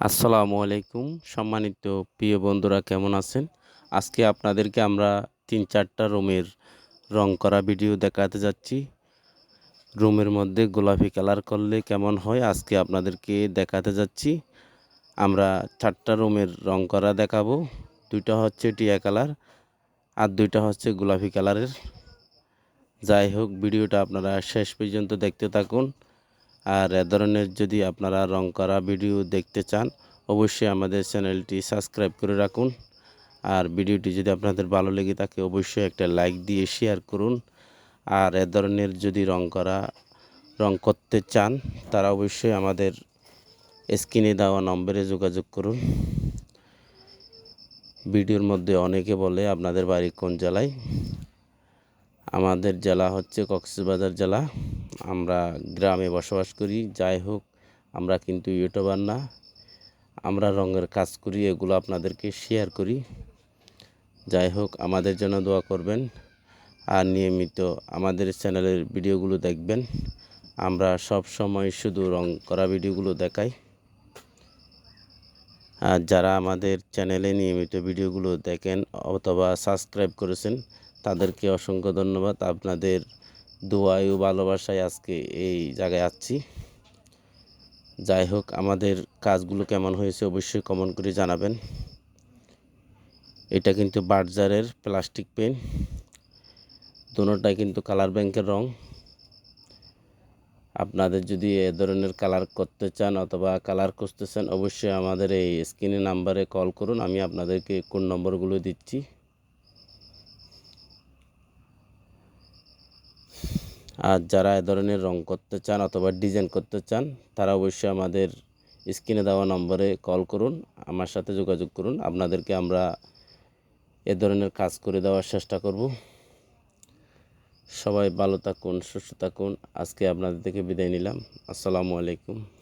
আসসালামু আলাইকুম। সম্মানিত প্রিয় বন্ধুরা, কেমন আছেন? আজকে আপনাদেরকে আমরা তিন চারটা রুমের রং করা ভিডিও দেখাতে যাচ্ছি। রুমের মধ্যে গোলাপি কালার করলে কেমন হয় আজকে আপনাদেরকে দেখাতে যাচ্ছি। আমরা চারটা রুমের রং করা দেখাবো। দুইটা হচ্ছে টিয়া কালার আর দুইটা হচ্ছে গোলাপি কালারের। যাই হোক, ভিডিওটা আপনারা শেষ পর্যন্ত দেখতে থাকুন। আর এ ধরনের যদি আপনারা রং করা ভিডিও দেখতে চান, অবশ্যই আমাদের চ্যানেলটি সাবস্ক্রাইব করে রাখুন। আর ভিডিওটি যদি আপনাদের ভালো লেগে থাকে, অবশ্যই একটা লাইক দিয়ে শেয়ার করুন। আর এ ধরনের যদি রং করা, রং করতে চান, তারা অবশ্যই আমাদের স্ক্রিনে দেওয়া নম্বরে যোগাযোগ করুন। ভিডিওর মধ্যে অনেকে বলে, আপনাদের বাড়ি কোন জেলায়? আমাদের জেলা হচ্ছে কক্সবাজার জেলা। আমরা গ্রামে বসবাস করি, যাই হোক, আমরা কিন্তু ইউটিউবার না। আমরা রঙের কাজ করি, এগুলো আপনাদেরকে শেয়ার করি। যাই হোক, আমাদের জন্য দোয়া করবেন। আর নিয়মিত আমাদের চ্যানেলের ভিডিওগুলো দেখবেন। আমরা সব সময় শুধু রং করা ভিডিওগুলো দেখাই। আর যারা আমাদের চ্যানেলে নিয়মিত ভিডিওগুলো দেখেন অথবা সাবস্ক্রাইব করেছেন, তাদেরকে অসংখ্য ধন্যবাদ। আপনাদের দোয়ায় ও ভালোবাসায় আজকে এই জায়গায় আসছি। যাই হোক আমাদের কাজগুলো কেমন হয়েছে অবশ্যই কমেন্ট করে জানাবেন। এটা কিন্তু বার্জারের প্লাস্টিক পেন। দুটাই কিন্তু কালার ব্যাংকের রং। আপনাদের যদি এ ধরনের কালার করতে চান অথবা কালার খুঁজতে চান অবশ্যই আমাদের এই স্ক্রিনে নাম্বারে কল করুন। আমি আপনাদেরকে কোন নম্বরগুলো দিচ্ছি। আর যারা এ ধরনের রং করতে চান অথবা ডিজাইন করতে চান, তারা অবশ্যই আমাদের স্ক্রিনে দেওয়া নম্বরে কল করুন, আমার সাথে যোগাযোগ করুন। আপনাদেরকে আমরা এ ধরনের কাজ করে দেওয়ার চেষ্টা করব। সবাই ভালো থাকুন, সুস্থ থাকুন। আজকে আপনাদের থেকে বিদায় নিলাম। আসসালামু আলাইকুম।